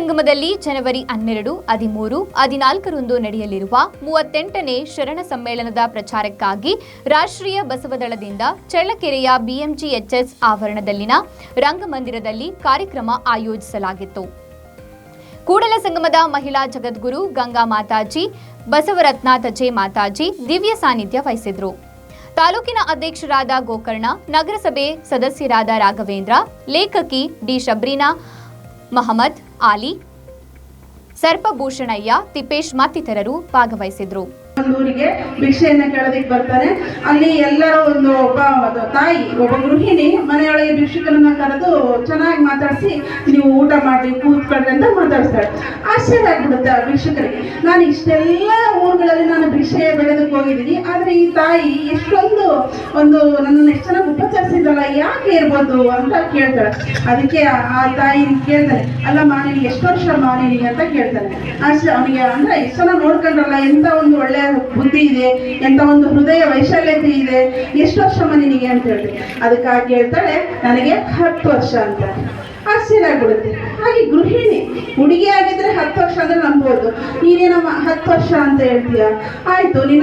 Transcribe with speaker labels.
Speaker 1: ಶಿವಮೊಗ್ಗದಲ್ಲಿ ಜನವರಿ ಹನ್ನೆರಡು, ಹದಿಮೂರು, ಹದಿನಾಲ್ಕರಂದು ನಡೆಯಲಿರುವ ಮೂವತ್ತೆಂಟನೇ ಶರಣ ಸಮ್ಮೇಳನದ ಪ್ರಚಾರಕ್ಕಾಗಿ ರಾಷ್ಟ್ರೀಯ ಬಸವದಳದಿಂದ ಚಳ್ಳಕೆರೆಯ ಬಿಎಂಜಿಎಚ್ಎಸ್ ಆವರಣದಲ್ಲಿನ ರಂಗಮಂದಿರದಲ್ಲಿ ಕಾರ್ಯಕ್ರಮ ಆಯೋಜಿಸಲಾಗಿತ್ತು. ಕೂಡಲ ಸಂಗಮದ ಮಹಿಳಾ ಜಗದ್ಗುರು ಗಂಗಾ ಮಾತಾಜಿ, ಬಸವರತ್ನ ತಜೆ ಮಾತಾಜಿ ದಿವ್ಯ ಸಾನ್ನಿಧ್ಯ ವಹಿಸಿದ್ರು. ತಾಲೂಕಿನ ಅಧ್ಯಕ್ಷರಾದ ಗೋಕರ್ಣ, ನಗರಸಭೆ ಸದಸ್ಯರಾದ ರಾಘವೇಂದ್ರ, ಲೇಖಕಿ ಡಿ ಶಬ್ರೀನಾ ಮಹಮ್ಮದ್, ಆಲಿ, ಸರ್ಪಭೂಷಣಯ್ಯ ತಿಪ್ಪೇಶ್ ಮತ್ತಿತರರು ಭಾಗವಹಿಸಿದ್ರು.
Speaker 2: ಊರಿಗೆ ಭಿಕ್ಷೆಯನ್ನ ಕೆಳದಿಕ್ ಬರ್ತಾರೆ. ಅಲ್ಲಿ ಎಲ್ಲರ ಒಂದು ಒಬ್ಬ ತಾಯಿ, ಒಬ್ಬ ಗೃಹಿಣಿ ಮನೆಯೊಳಗೆ ಭಿಕ್ಷುಕರನ್ನ ಕರೆದು ಚೆನ್ನಾಗಿ ಮಾತಾಡಿಸಿ, ನೀವು ಊಟ ಮಾಡಿ ಕೂತ್ಕೊಳ್ರಿ ಅಂತ ಮಾತಾಡಿಸ್ತಾಳೆ ಆಶ್ಚರ್ಯ ಆಗ್ಬಿಡುತ್ತೆ ಆ ಭಿಕ್ಷುಕರಿಗೆ. ನಾನು ಇಷ್ಟೆಲ್ಲ ಊರುಗಳಲ್ಲಿ ನಾನು ಭಿಕ್ಷೆ ಬೆಳೆದಕ್ಕೆ ಹೋಗಿದ್ದೀನಿ. ಆದ್ರೆ ಈ ತಾಯಿ ಎಷ್ಟೊಂದು ಒಂದು ನನ್ನ ಎಷ್ಟು ಯಾಕೆ ಇರ್ಬೋದು ಅಂತ ಕೇಳ್ತಾಳೆ. ಅದಕ್ಕೆ ಆ- ತಾಯಿ ಕೇಳ್ತಾನೆ ಅಲ್ಲ ಮಾನಿನಿ ಎಷ್ಟು ವರ್ಷ ಮಾನಿನಿ ಅಂತ ಕೇಳ್ತಾನೆ ಅಷ್ಟೇ ಅವನಿಗೆ ಅಂದ್ರೆ ಎಷ್ಟು ಜನ ನೋಡ್ಕೊಂಡ್ರಲ್ಲ, ಎಂತ ಒಂದು ಒಳ್ಳೆ ಬುದ್ಧಿ ಇದೆ, ಎಂತ ಒಂದು ಹೃದಯ ವೈಶಾಲ್ಯತೆ ಇದೆ, ಎಷ್ಟು ವರ್ಷ ನಿನಗೆ ಅಂತ ಹೇಳ್ತೀನಿ ಅದಕ್ಕೆ ಕೇಳ್ತಾಳೆ, ನನಗೆ ಹತ್ತು ವರ್ಷ ಅಂತ. ಆಶ್ಚರ್ಯ ಆಗ್ಬಿಡುತ್ತೆ ಹಾಗೆ ಗೃಹಿಣಿ, ಹುಡುಗಿ ಆಗಿದ್ರೆ ಹತ್ತು ವರ್ಷ ಅಂದ್ರೆ ನಂಬೋದು. ನೀನೇನಮ್ಮ, ಹತ್ತು ವರ್ಷ ಅಂತ ಹೇಳ್ತೀಯ? ಆಯ್ತು, ನಿನ್ನ